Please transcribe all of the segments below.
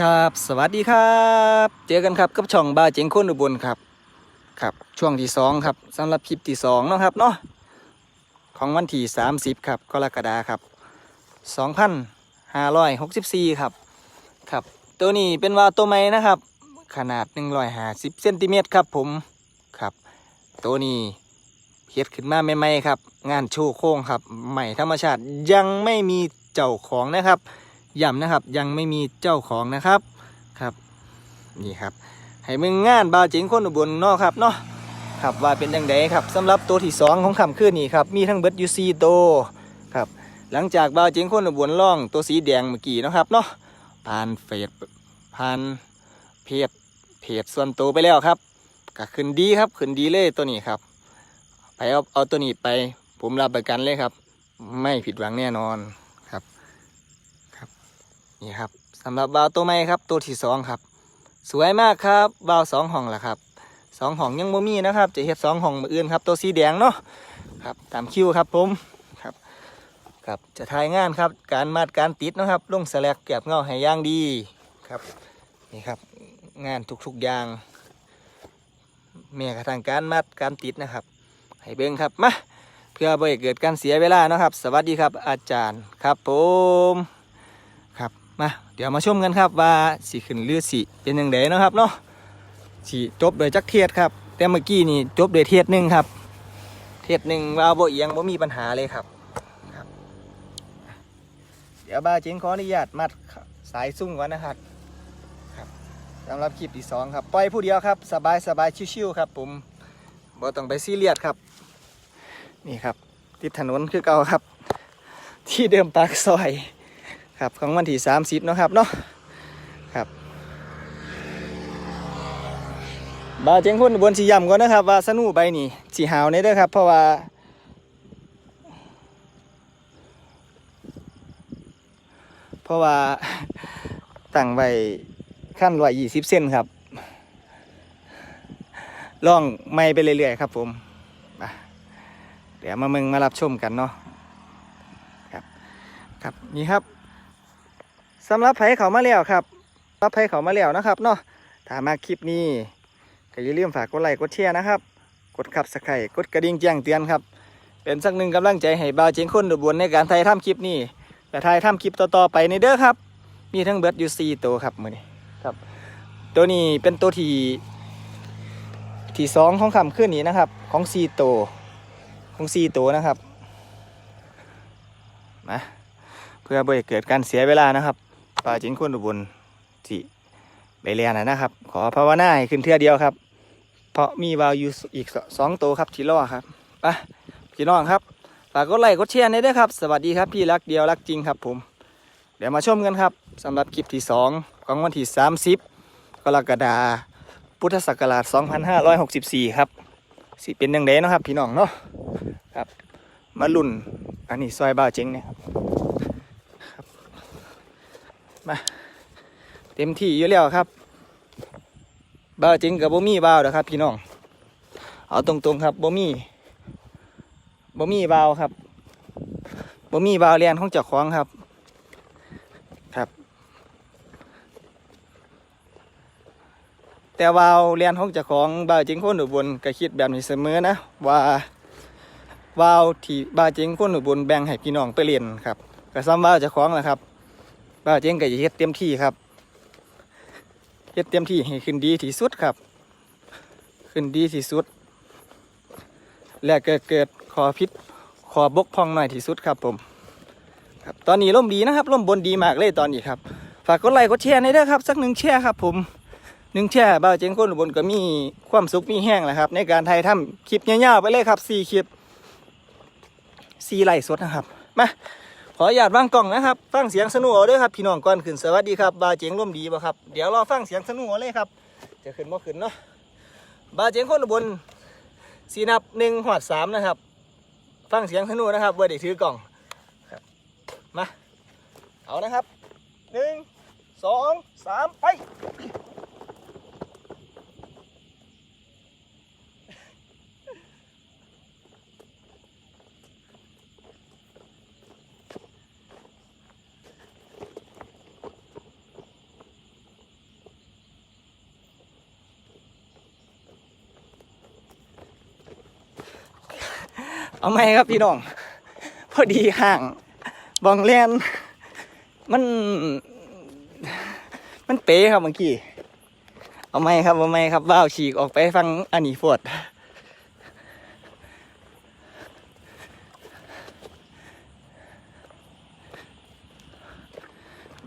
ครับสวัสดีครับ เจอกันครับกับช่องบาเจงคนอุบลครับครับ ช่วงที่สองครับสำหรับคลิปที่สองเนาะครับเนาะของวันที่30ครับกรกฎาครับ2564ครับครับ ตัวนี้เป็นว่าตัวใหม่นะครับ ขนาด150เซนติเมตรครับผมครับ ตัวนี้เฮ็ดขึ้นมาใหม่ๆครับ งานโชว์โค้งครับใหม่ธรรมชาติยังไม่มีเจ้าของนะครับ ย้ำนะครับ ยังไม่มีเจ้าของนะครับครับนี่ครับ ให้มึงงานบาเจิงคนอุบลเนาะครับเนาะครับว่าเป็นยังไงครับสำหรับตัวที่สองของคำคืนนี้ครับมีทั้งเบิดอยูซีโตครับหลังจากบาเจิงคนอุบลล่องตัวสีแดงเมื่อกี้นะครับเนาะผ่านเฟสผ่านเพจเพจส่วนตัวไปแล้วครับก็ขึ้นดีครับขึ้นดีเลยตัวนี้ครับ ไปเอาเอาตัวนี้ไป ผมรับประกันเลยครับ ไม่ผิดหวังแน่นอน นี่ครับสำหรับบาวตัวใหม่ครับตัวที่สองครับ สวยมากครับบาวสองห้องละครับสองห้องยังบ่มีนะครับจะเฮ็ดสองห้องมืออื่นครับ ตัวสีแดงเนาะครับตามคิวครับผมครับครับจะทายงานครับการมัดการติดนะครับลงสแลกเก็บเงาให้ย่างดีครับนี่ครับงานทุกๆอย่างแม้กระทั่งการมัดการติดนะครับ ให้เบิ่งครับมาเพื่อบ่ให้เกิดการเสียเวลาเนาะครับ สวัสดีครับอาจารย์ครับผม มา เดี๋ยวมาชมกันครับว่าสีขึ้นหรือสีเป็นยังไงนะครับเนาะสีจบโดยจักเทียดครับ แต่เมื่อกี้นี่จบโดยเทียดหนึ่งครับ เทียดหนึ่งว่าโบเอียงบ่มีปัญหาเลยครับครับ เดี๋ยวบาจิงขออนุญาตมัดสายซุ่งก่อนนะครับครับสำหรับคลิปที่สองครับปล่อยผู้เดียวครับสบายสบายชิวๆครับผมบ่ต้องไปซีเรียสครับ นี่ครับ ติดถนนคือเก่าครับ ที่เดิมปากซอย ครับของวันที่30เนาะครับเนาะครับบาเจงคนบนสีย่ำก่อนนะครับ ว่าสนูใบนี่สีหาวในเด้อครับ เพราะว่าเพราะว่าตั้งไว้ขั้นไว้ยี่สิบเซนครับล่องไม่ไปเรื่อยๆครับผมเดี๋ยวมามึงมารับชมกันเนาะครับครับนี่ครับ สำหรับไผเขามาแล้วครับสำหรับไผเขามาแล้วนะครับเนาะถ้ามาคลิปนี้ก็อย่าลืมฝากกดไลค์กดแชร์นะครับ กดขับสไครกดกระดิ่งแจ้งเตือนครับ เป็นสักหนึ่งกำลังใจให้บ่าวเจงคนดุบวนในการถ่ายทำคลิปนี้และถ่ายทำคลิปต่อๆไปในเด้อครับ มีทั้งเบิร์ดยูซีตัวครับมือนี้ครับ ตัวนี้เป็นตัวที่ที่สองของคำขึ้นนี้นะครับ ของซีโตวของซีตัวนะครับมาเพื่อบ่ให้เกิดการเสียเวลานะครับ ป่าจิงคนอุบลที่ไปเรียนนะนะครับ ขอภาวนาให้ขึ้นเทือเดียวครับ เพราะมีวาวอยู่อีกสองตัวครับที่รอครับไปพี่น้องครับฝากกดไลค์กดแชร์ในอยเด้วยครับ สวัสดีครับพี่รักเดียวรักจริงครับผม เดี๋ยวมาชมกันครับสำหรับคลิปที่สองของวันที่30กรกฎาคมพุทธศักราช2564 ครับสิเป็นยังไงเนาะครับ พี่น้องเนาะครับ มาลุ่นอันนี้ซอยบ้าเจงเนี่ยครับ มาเต็มที่อยู่แล้วครับบ้าวจริงกับบ่มีบ้าวนะครับ พี่น้อง เอาตรงๆครับบ่มีบ่มีบ้าวครับบ่มีบ้าวเรียนของเจ้าของครับครับ แต่ว่าวเรียนของเจ้าของบ้าวจริงคนอุบลก็คิดแบบนี้เสมอนะว่าว่าวที่บ้าวจริงคนอุบลแบ่งให้พี่น้องไปเรียนครับก็ซ้ำว่าวเจ้าของแหละครับ บ้าเจงก็จะเฮ็ดเต็มที่ครับเฮ็ดเต็มที่ให้ขึ้นดีที่สุดครับ ขึ้นดีที่สุด และเกิดเกิดขอพิษขอบกพองหน่อยที่สุดครับผมครับตอนนี้ร่มดีนะครับร่มบนดีมากเลยตอนนี้ครับฝากกดไลค์กดแชร์ในอยเด้อครับ สักหนึ่งแชร์ครับผมหนึ่งแชร์บ้าเจงคนบนก็มีความสุขมีแห้งแหละครับ ในการถ่ายทำคลิปยาวๆไปเลยครับสี่คลิปสี่ไลฟ์สดนะครับมา ขออนุญาตวางกล้องนะครับ ฟังเสียงสนุกเอาด้วยครับพี่น้องก่อนขึ้นสวัสดีครับบาเจียงร่วมดีบ่ครับเดี๋ยวรอฟังเสียงสนุกเอาเลยครับ จะขึ้นบ่ขึ้นเนาะบาเจียงคนบนสีนับหนึ่งหอดสามนะครับ ฟังเสียงสนุกนะครับเบอร์เด็กถือกล่องครับมาเอานะครับหนึ่งสองสามไป เอาไหมครับพี่น้อง พอดีห่างบองเลียนมัน มันเป๊ะครับเมื่อกี้ เอาไหมครับเอาไหมครับว่าวฉีกออกไปฟังอันนี้ฟด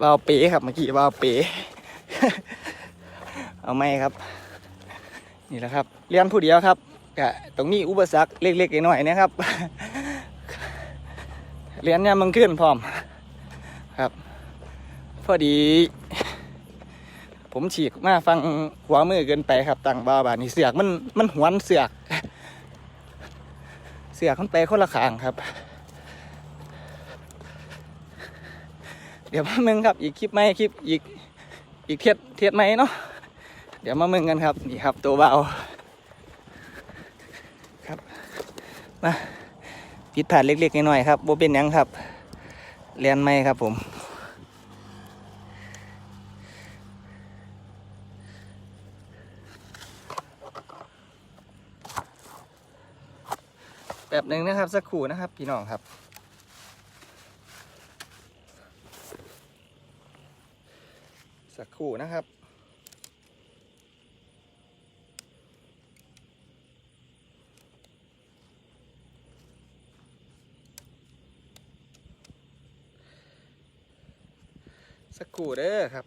วาวเป๋ครับเมื่อกี้วาวเป๋เอาไหมครับ นี่แหละครับเรียนผู้เดียวครับ กะตรงนี้อุปสรรคเล็กๆน้อยๆนะครับเรียนเนี่ยมันขึ้นพร้อมครับ พอดี ผมฉีกมาฟังหัวมือเกินไปครับตั้งบาบานี่เสือกมันมันหวนเสือก เสือกมันไปคนละขางครับ เดี๋ยวมามึงครับ อีกคลิปไหมคลิปอีกอีกเทียดเทียดไหมเนาะเดี๋ยวมามึงกันครับ นี่ครับตัวเบาครับ มาผิดพลาดเล็กๆน้อยๆครับโบเป็นยังครับเรียนไหมครับผมแบบหนึ่งนะครับสักครู่นะครับพี่น้องครับสักครู่นะครับ สั กูเด้อครับ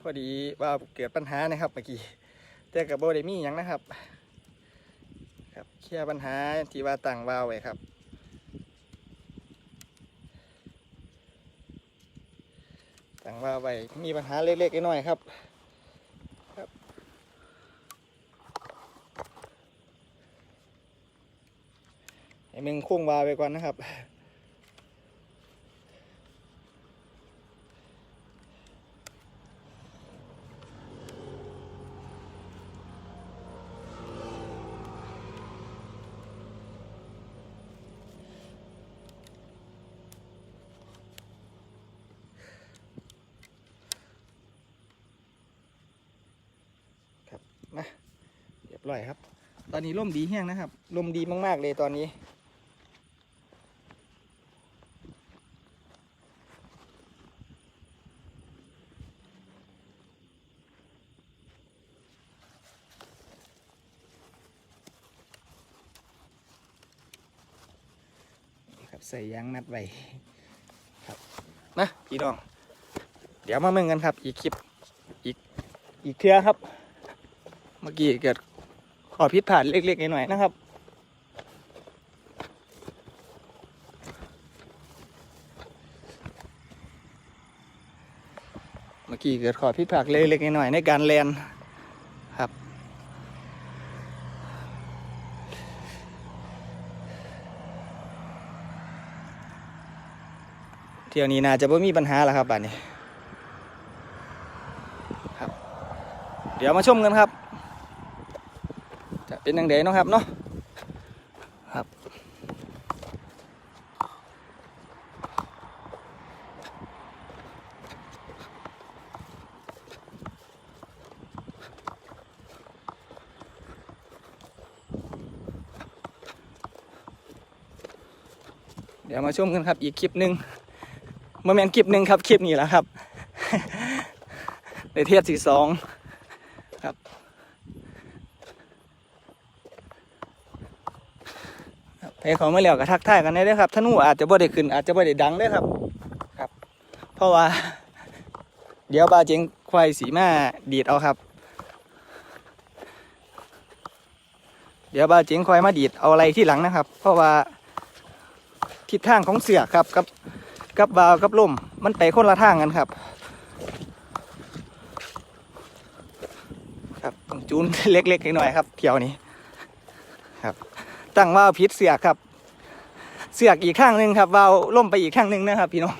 พอดีว่าเกิดปัญหานะครับเมื่อกี้แต่กับโบได้มีหยังนะครับ ครับเคลียร์ปัญหาที่ว่าต่างวาวไว้ครับต่างวาวไว้มีปัญหาเล็กๆน้อยๆครับครับให้มึงคุ้งวาไปก่อนนะครับ มาเร้อยครับ ตอนนี้ร่มดีแห้งนะครับลมดีมากๆเลยตอนนี้ ครับใส่ยางมัดไว้ครับนะพี่น้อง เดี๋ยวมาเมืองกันครับ อีกคลิปอีกอีกเครือครับ เมื่อกี้เกิด ขอพิษผ่านเล็กๆหน่อยๆนะครับ เมื่อกี้เกิดขอพิษผ่านเล็กๆหน่อยๆในการแลนครับ เที่ยวนี้น่าจะไม่มีปัญหาแล้วครับบัดนี้ครับ เดี๋ยวมาชมกันครับ จะเป็นยังไงเนาะครับเนาะครับเดี๋ยวมาชมกันครับ อีกคลิปหนึ่งเมื่อแมนคลิปหนึ่งครับ คลิปนี้แหละครับ ในเทียบสี่สองครับครับ ไปเขามาแล้วก็ทักทายกันได้เด้อครับธนูอาจจะบ่ได้ขึ้น อาจจะบ่ได้ดังเด้อครับ ครับ เพราะว่า เดี๋ยวบาเจงควายสีมาดีดเอาครับ เดี๋ยวบาเจงควายมาดีดเอาอะไรที่หลังนะครับ เพราะว่าทิศทางของเสือครับกับกับบาวกับลมมันไปคนละทางกันครับ ครับจูนเล็กๆหน่อยๆครับเที่ยวนี้ ตั้งว่าวพิษเสือกครับ เสือกอีกข้างหนึ่งครับว่าวล่มไปอีกข้างหนึ่งนะครับ พี่น้อง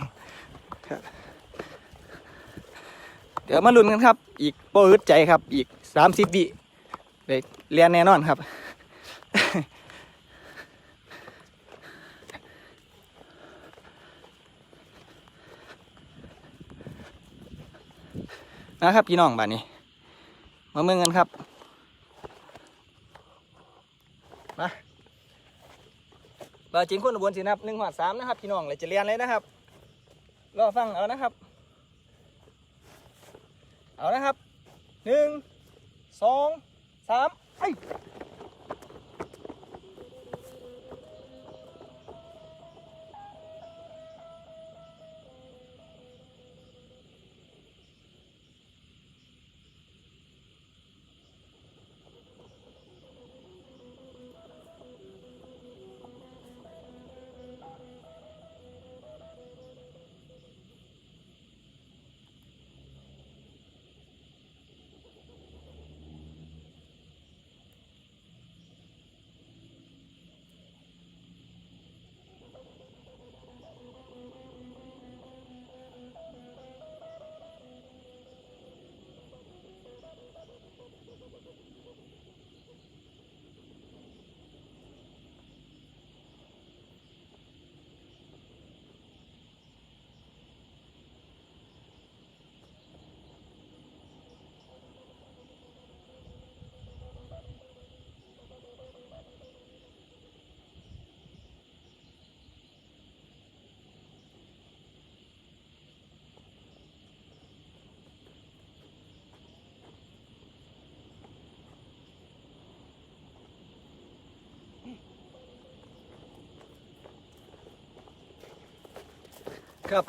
เดี๋ยวมาลุ้นกันครับ อีกโปรดใจครับ อีกสามสิบวิได้เรียนแน่นอนครับ นะครับพี่น้องบ้านนี้ มาเมืองกันครับ มา บาจิงคนอุบลสินับหนึ่งหอดสามนะครับพี่น้องเลยจะเรียนเลยนะครับรอฟังเอานะครับ เอานะครับหนึ่งสองสามไป ครับ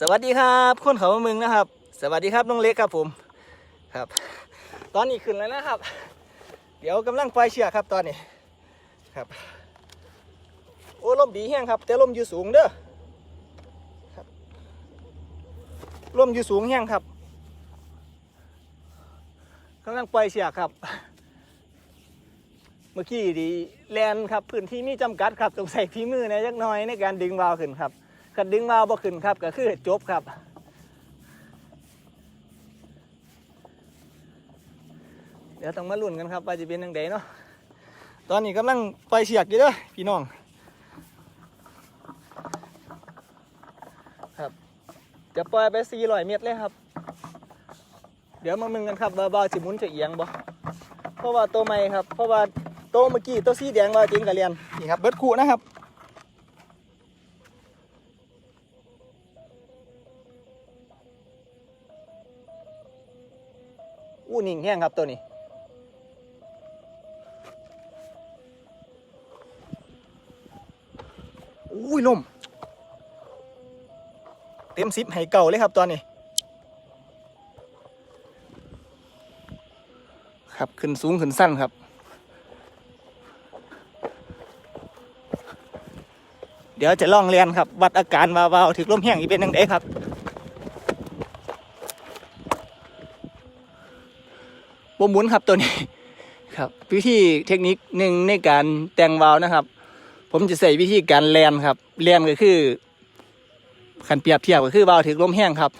สวัสดีครับคนเขามาเมึงนะครับ สวัสดีครับน้องเล็กครับผมครับ ตอนนี้ขึ้นแล้วนะครับ เดี๋ยวกำลังปล่อยเชือกครับตอนนี้ครับ โอ้ลมดีแห้งครับ แต่ลมอยู่สูงเด้อครับลมอยู่สูงแห้งครับกำลังปล่อยเชือกครับเมื่อกี้ดีแลนครับพื้นที่มีจำกัดครับต้องใส่ฝีมือในยักน้อยในการดึงวาวขึ้นครับ กัดึงวาบ่ขึ้นครับก็คือจบครับ เดี๋ยวต้องมาลุ้นกันครับว่าจะเป็นยังไงเนาะตอนนี้กำลังปล่อยเชือกอยู่เด้อพี่น้องครับ จะปล่อยไป400เมตรเลยครับ เดี๋ยวมามึงกันครับว่าบาสิมุนจะเอียงบ่เพราะว่าตัวใหม่ครับ เพราะว่าตัวเมื่อกี้ตัวสีแดงว่าจริงกับเรียนนี่ครับเบิดคู่นะครับ งแห้งครับตัวนี้ อุ้ยลมเต็มซิปให้เก่าเลยครับตอนนี้ ครับขึ้นสูงขึ้นสั้นครับ เดี๋ยวจะล่องเรียนครับ วัดอาการวาวาวถึงลมแห้งอีกเป็นยังไงครับ บหมุนครับตัวนี้ครับวิธีเทคนิคหนึ่งในการแต่งวาลนะครับ ผมจะใส่วิธีการแลนครับแลนก็คือขันเปรียบเทียบก็คือวาลถึงลมแห้งครับ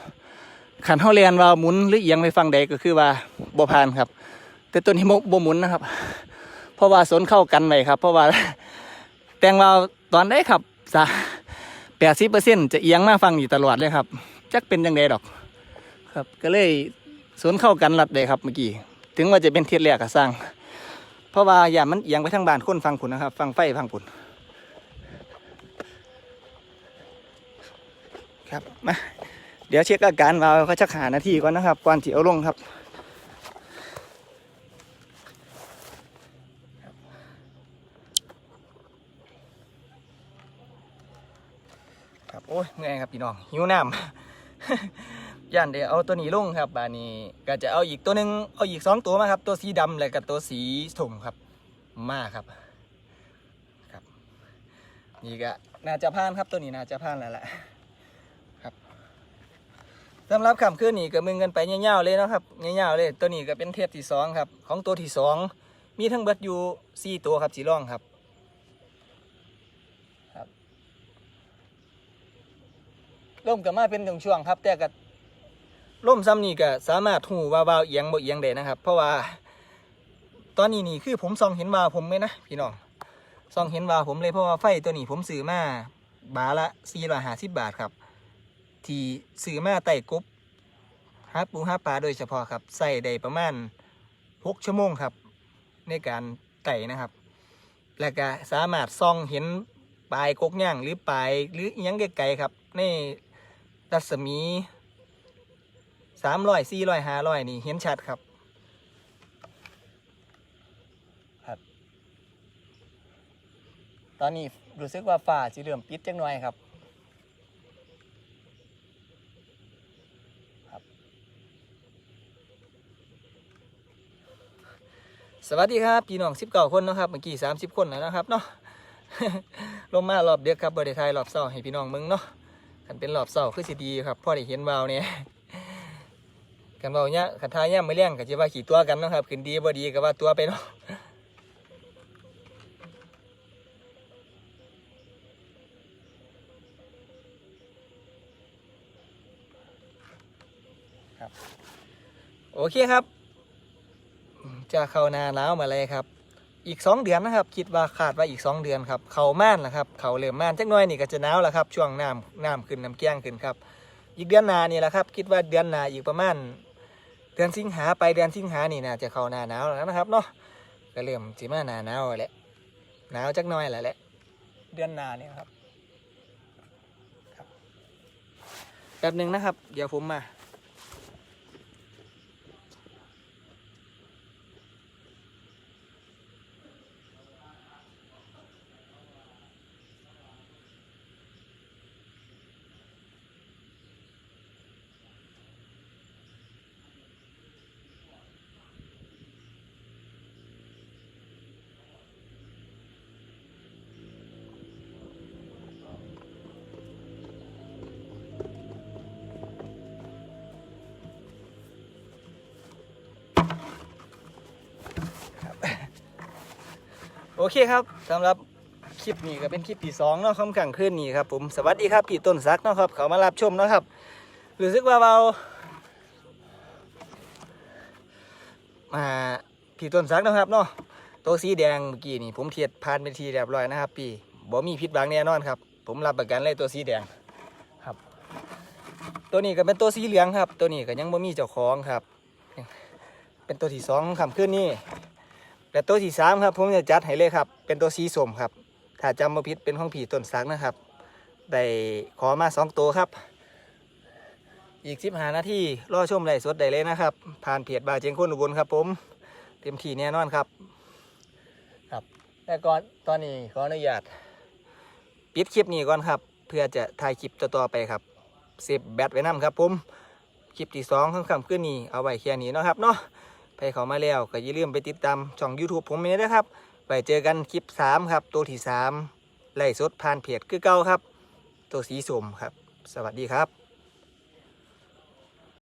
ขันเท่าแลนวาลหมุนหรือเอียงไปฟังใดก็คือว่าบ่ผ่านครับ แต่ตัวนี้บ่บ่หมุนนะครับ เพราะว่าสนเข้ากันไว้ครับ เพราะว่าแต่งวาลตอนได้ครับสะแปดสิบเปอร์เซ็นจะเอียงมาฟังอยู่ตลอดเลยครับ จักเป็นยังไงดอก ครับ ก็เลยสวนเข้ากันรัดเลยครับเมื่อกี้ ถึงว่าจะเป็นเทียดแรกก็สร้าง เพราะว่าอย่ามันเอียงไปทางบ้านคนฟังผุนนะครับ ฟังไฟฟังผุนครับมาเดี๋ยวเช็คอาการวาวเขาชักหานาทีก่อนนะครับก่อนที่เอาลงครับ ครับโอ้ยเมื่อยครับพี่น้องหิวน้ำ ย่านเดี๋ยวเอาตัวนี้ลงครับบานี้ก็จะเอาอีกตัวหนึ่งเอาอีกสองตัวมาครับ ตัวสีดำและกับตัวสีถุ่มครับ มาครับครับนี่ก็น่าจะผ่านครับตัวนี้น่าจะผ่านแล้วแหละครับสำหรับคำคืนนี้ก็มึงกันไปเงี้ยวๆเลยนะครับเงี้ยวๆเลย ตัวนี้ก็เป็นเทปที่สองครับ ของตัวที่สองมีทั้งเบิดอยู่สี่ตัวครับสีร่องครับครับร่มกับมาเป็นช่วงๆครับ แต่ก็ ล่มซ้ำนี่ก็สามารถหูว่าว่าวเอียงบ่เอียงได้นะครับ เพราะว่า ตอนนี้นี่คือผมส่องเห็นว่าผมไหมนะพี่น้องส่องเห็นว่าผมเลยเพราะว่าไฟตัวนี้ผมซื้อมาบาทละสี่ร้อยห้าสิบบาทครับ ที่ซื้อมาไต่กบหาปูหาปลาโดยเฉพาะครับใส่ได้ประมาณหกชั่วโมงครับ ในการไต่นะครับ แล้วก็สามารถส่องเห็นปลายกกย่างหรือปลายหรืออิหยังไกลๆครับ ในรัศมี สามร้อยสี่ร้อยห้าร้อยนี่เห็นชัดครับครับตอนนี้รู้สึกว่าฟ้าสีเริ่มปิดจังหน่อยครับสวัสดีครับพี่น้องสิบเก้าคนเนาะครับเมื่อกี้สามสิบคนแล้วนะครับเนาะลงมารอบเดียกครับบริไทยรอบเศร้าให้พี่น้องมึงเนาะกันเป็นรอบเศร้าคือสิดีครับพ่อได้เห็นวาวเนี่ย กันเบาเนี่ยขันทายเนี่ยไม่เลี้ยงก็จะว่าขี่ตัวกันนะครับขึ้นดีบ่ดีก็ว่าตัวไปเนาะครับโอเคครับ จะเข้านาหนาวมาเลยครับ อีกสองเดือนนะครับ คิดว่าคาดว่าอีกสองเดือนครับ เขาม่านนะครับ เขาเริ่มม่านจักหน้อยนี่ก็จะหนาวแล้วครับ ช่วงน้ำน้ำขึ้นน้ำเกี้ยงขึ้นครับ อีกเดือนหนานี่แหละครับ คิดว่าเดือนหนาอีกประมาณ เดือนสิงหาไปเดือนสิงหานี่นะจะเข้าหนาหนาวแล้วนะครับเนาะก็เริ่มจิมาหนาหนาวแล้วหละหนาวจักน้อยแล้วแหละ เดือนหนาเนี่ยครับครับแป๊บหนึ่งนะครับ เดี๋ยวผมมา โอเคครับสำหรับคลิปนี้ก็เป็นคลิปที่สองเนาะคำกลางคืนนี้ครับผมสวัสดีครับพี่ต้นซักเนาะครับเขามารับชมเนาะครับรู้สึกว่าเบามาพี่ต้นซักเนาะครับเนาะตัวสีแดงเมื่อกี้นี่ผมเทียดผ่านเป็นทีเรียบร้อยนะครับพี่บ่มีพิษบางแน่นอนครับ ผมรับประกันเลยตัวสีแดงครับ ตัวนี้ก็เป็นตัวสีเหลืองครับ ตัวนี้ก็ยังบ่มีเจ้าของครับ เป็นตัวที่สองค่ำคืนนี้ แต่ตัวที่สามครับผมจะจัดให้เลยครับ เป็นตัวสีส้มครับ ถ้าจำมาพิษเป็นของผีต้นสักนะครับ ได้ขอมาสองตัวครับ อีกสิบหานาทีรอชมไลฟ์สดได้เลยนะครับ ผ่านเพจบาเจงคนอุบลครับ ผม เต็มที่แน่นอนครับ ครับ แต่ก่อนตอนนี้ขออนุญาตปิดคลิปนี้ก่อนครับ เพื่อจะถ่ายคลิปต่อๆไปครับเซฟแบตไว้นํครับผม คลิปที่สองค่ำๆขึ้นนี้เอาไว้แค่นี้เนาะครับเนาะ ไปเขามาแล้วก็อย่าลืมไปติดตามช่อง YouTube ผมนี้นะครับไปเจอกันคลิป 3 ครับ ตัวที่ 3ไล่สดผ่านเพจคือเก่าครับ ตัวสีส้มครับ สวัสดีครับ